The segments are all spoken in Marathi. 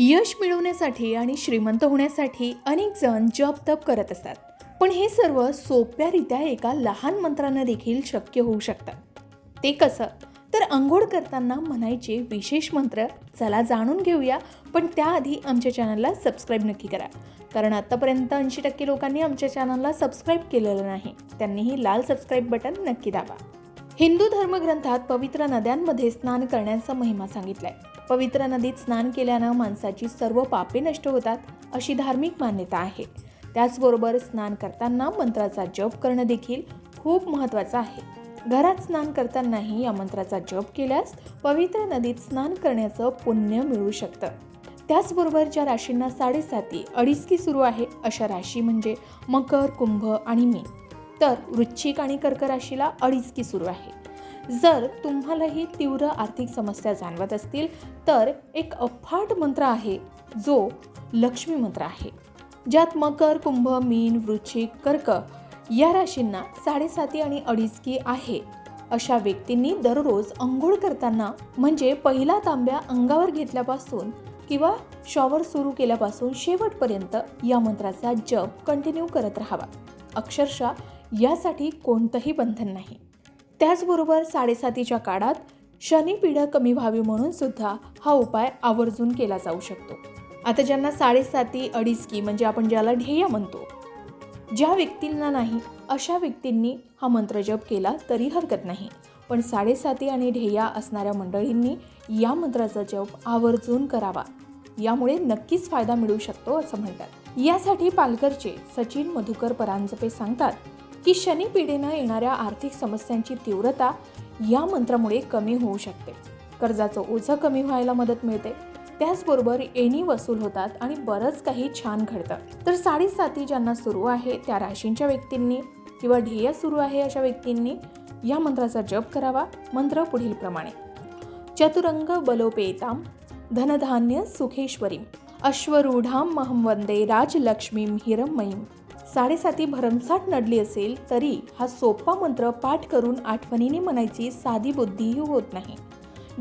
यश मिळवण्यासाठी आणि श्रीमंत होण्यासाठी अनेक जण जप तप करत असतात. पण हे सर्व सोप्यारित्या एका लहान मंत्रानं देखील शक्य होऊ शकतात ते कसं? तर आंघोळ करताना म्हणायचे विशेष मंत्र चला जाणून घेऊया पण त्याआधी आमच्या चॅनलला सबस्क्राईब नक्की करा. कारण आत्तापर्यंत ऐंशी टक्के लोकांनी आमच्या चॅनलला सबस्क्राईब केलेलं नाही. त्यांनीही लाल सबस्क्राईब बटन नक्की दाबा. हिंदू धर्मग्रंथात पवित्र नद्यांमध्ये स्नान करण्याचा महिमा सांगितलाय. पवित्र नदीत स्नान केल्यानं माणसाची सर्व पापे नष्ट होतात अशी धार्मिक मान्यता आहे. त्याचबरोबर स्नान करताना मंत्राचा जप करणं देखील खूप महत्त्वाचं आहे. घरात स्नान करतानाही या मंत्राचा जप केल्यास पवित्र नदीत स्नान करण्याचं पुण्य मिळू शकतं. त्याचबरोबर ज्या राशींना साडेसाती अडीचकी सुरू आहे अशा राशी म्हणजे मकर कुंभ आणि मीन. तर वृश्चिक आणि कर्क राशीला अडीचकी सुरू आहे. जर तुम्हालाही तीव्र आर्थिक समस्या जाणवत असतील तर एक अफाट मंत्र आहे जो लक्ष्मी मंत्र आहे. ज्यात मकर कुंभ मीन वृश्चिक कर्क या राशींना साडेसाती आणि अडीचकी आहे. अशा व्यक्तींनी दररोज अंघोळ करताना म्हणजे पहिला तांब्या अंगावर घेतल्यापासून किंवा शॉवर सुरू केल्यापासून शेवटपर्यंत या मंत्राचा जप कंटिन्यू करत राहावा. अक्षरशः यासाठी कोणतंही बंधन नाही. त्याचबरोबर साडेसातीच्या काळात शनिपीडा कमी व्हावी म्हणून सुद्धा हा उपाय आवर्जून केला जाऊ शकतो. आता ज्यांना साडेसाती अडीचकी म्हणजे आपण ज्याला ध्येय म्हणतो ज्या व्यक्तींना नाही अशा व्यक्तींनी हा मंत्र जप केला तरी हरकत नाही. पण साडेसाती आणि ध्येया असणाऱ्या मंडळींनी या मंत्राचा जप आवर्जून करावा. यामुळे नक्कीच फायदा मिळू शकतो असं म्हणतात. यासाठी पालघरचे सचिन मधुकर परांजपे सांगतात की शनिपीडेनं येणाऱ्या आर्थिक समस्यांची तीव्रता या मंत्रामुळे कमी होऊ शकते. कर्जाचं ओझं कमी व्हायला मदत मिळते. त्याचबरोबर एणी वसूल होतात आणि बरंच काही छान घडतं. तर साडेसाती ज्यांना सुरू आहे त्या राशींच्या व्यक्तींनी किंवा ध्येय सुरू आहे अशा व्यक्तींनी या मंत्राचा जप करावा. मंत्र पुढील प्रमाणे. चतुरंग बलोपेताम धनधान्य सुखेश्वरीम अश्वरूढाम महम वंदे राजलक्ष्मीम हिरमयीम साडेसाती भरमसाठ नडली असेल तरी हा सोपा मंत्र पाठ करून आठवणीने म्हणायची साधी बुद्धीही होत नाही.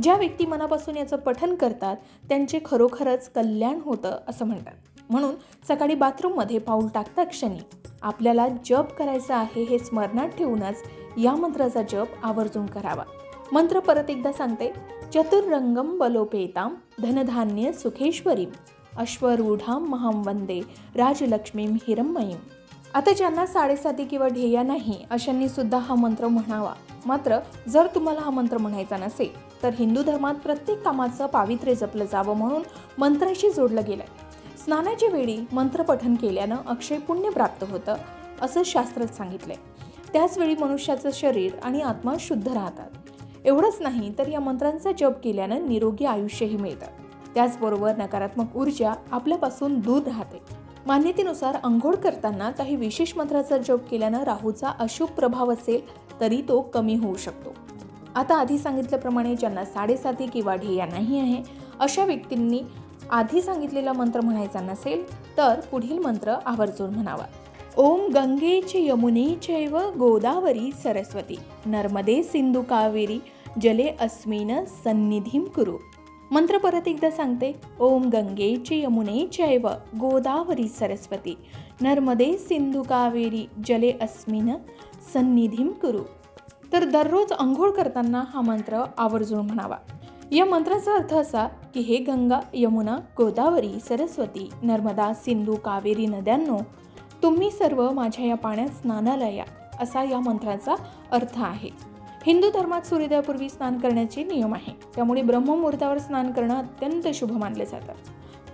ज्या व्यक्ती मनापासून याचं पठन करतात त्यांचे खरोखरच कल्याण होतं असं म्हणतात. म्हणून सकाळी बाथरूममध्ये पाऊल टाकता क्षणी आपल्याला जप करायचा आहे हे स्मरणात ठेवूनच या मंत्राचा जप आवर्जून करावा. मंत्र परत एकदा सांगते. चतुर्रंगम बलोपेताम धनधान्य सुखेश्वरीम अश्वरूढाम महाम वंदे राजलक्ष्मीम हिरमयीम आता ज्यांना साडेसाती किंवा ध्येया नाही अशांनी सुद्धा हा मंत्र म्हणावा. मात्र जर तुम्हाला हा मंत्र म्हणायचा नसेल तर हिंदू धर्मात प्रत्येक कामाचं पावित्र्य जपलं जावं म्हणून मंत्राशी जोडलं गेलंय. स्नानाच्या वेळी मंत्रपठन केल्यानं अक्षय पुण्य प्राप्त होतं असं शास्त्रात सांगितलंय. त्याचवेळी मनुष्याचं शरीर आणि आत्मा शुद्ध राहतात. एवढंच नाही तर या मंत्रांचा जप केल्यानं निरोगी आयुष्यही मिळतं. त्याचबरोबर नकारात्मक ऊर्जा आपल्यापासून दूर राहते. मान्यतेनुसार अंघोळ करताना काही विशेष मंत्राचा जप केल्यानं राहूचा अशुभ प्रभाव असेल तरी तो कमी होऊ शकतो. आता आधी सांगितल्याप्रमाणे ज्यांना साडेसाती किंवा ढेया नाही आहे अशा व्यक्तींनी आधी सांगितलेला मंत्र म्हणायचा नसेल तर पुढील मंत्र आवर्जून म्हणावा. ओम गंगे च यमुने चैव गोदावरी सरस्वती नर्मदे सिंधू कावेरी जले अस्मिन सन्निधीम कुरु. मंत्र परत एकदा सांगते. ओम गंगेचे यमुने चैव गोदावरी सरस्वती. नर्मदे सिंधू कावेरी जले अस्मिन सन्निधीम कुरु. तर दररोज आंघोळ करताना हा मंत्र आवर्जून म्हणावा. या मंत्राचा अर्थ असा की हे गंगा यमुना गोदावरी सरस्वती नर्मदा सिंधू कावेरी नद्यांनो तुम्ही सर्व माझ्या या पाण्यात स्नानाला या असा या मंत्राचा अर्थ आहे. हिंदू धर्मात सूर्योदयापूर्वी स्नान करण्याचे नियम आहे. त्यामुळे ब्रह्ममुहूर्तावर स्नान करणं अत्यंत शुभ मानले जातं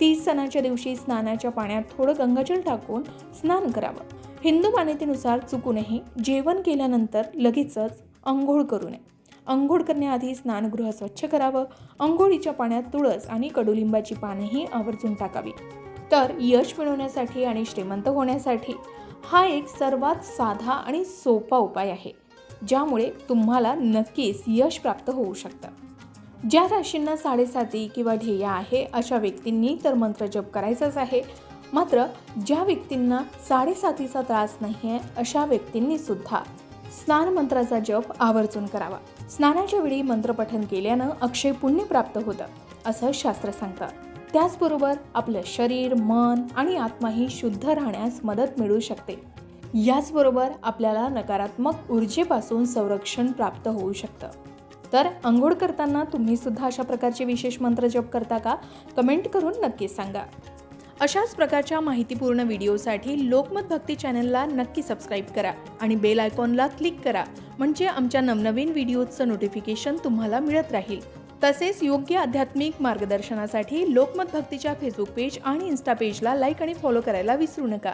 तीस सणाच्या दिवशी स्नानाच्या पाण्यात थोडं गंगाजल टाकून स्नान करावं. हिंदू मान्यतेनुसार चुकूनही जेवण केल्यानंतर लगेचच अंघोळ करू नये. अंघोळ करण्याआधी स्नानगृह स्वच्छ करावं. अंघोळीच्या पाण्यात तुळस आणि कडुलिंबाची पानेही आवर्जून टाकावी. तर यश मिळवण्यासाठी आणि श्रीमंत होण्यासाठी हा एक सर्वात साधा आणि सोपा उपाय आहे. ज्यामुळे तुम्हाला नक्कीच यश प्राप्त होऊ शकतं. ज्या राशींना साडेसाती किंवा ध्येय आहे अशा व्यक्तींनी तर मंत्र जप करायचाच आहे. मात्र ज्या व्यक्तींना साडेसातीचा त्रास नाही आहे अशा व्यक्तींनी सुद्धा स्नान मंत्राचा जप आवर्जून करावा. स्नानाच्या वेळी मंत्रपठन केल्यानं अक्षय पुण्य प्राप्त होतं असं शास्त्र सांगतं. त्याचबरोबर आपलं शरीर मन आणि आत्माही शुद्ध राहण्यास मदत मिळू शकते. याचबरोबर आपल्याला नकारात्मक ऊर्जेपासून संरक्षण प्राप्त होऊ शकतं. तर आंघोळ करताना तुम्ही सुद्धा अशा प्रकारचे विशेष मंत्र जप करता का? कमेंट करून नक्की सांगा. अशाच प्रकारच्या माहितीपूर्ण व्हिडिओसाठी लोकमत भक्ती चॅनलला नक्की सबस्क्राईब करा आणि बेल आयकॉनला क्लिक करा म्हणजे आमच्या नवनवीन व्हिडिओचं नोटिफिकेशन तुम्हाला मिळत राहील. तसेच योग्य आध्यात्मिक मार्गदर्शनासाठी लोकमत भक्तीच्या फेसबुक पेज आणि इन्स्टा पेजला लाईक आणि फॉलो करायला विसरू नका.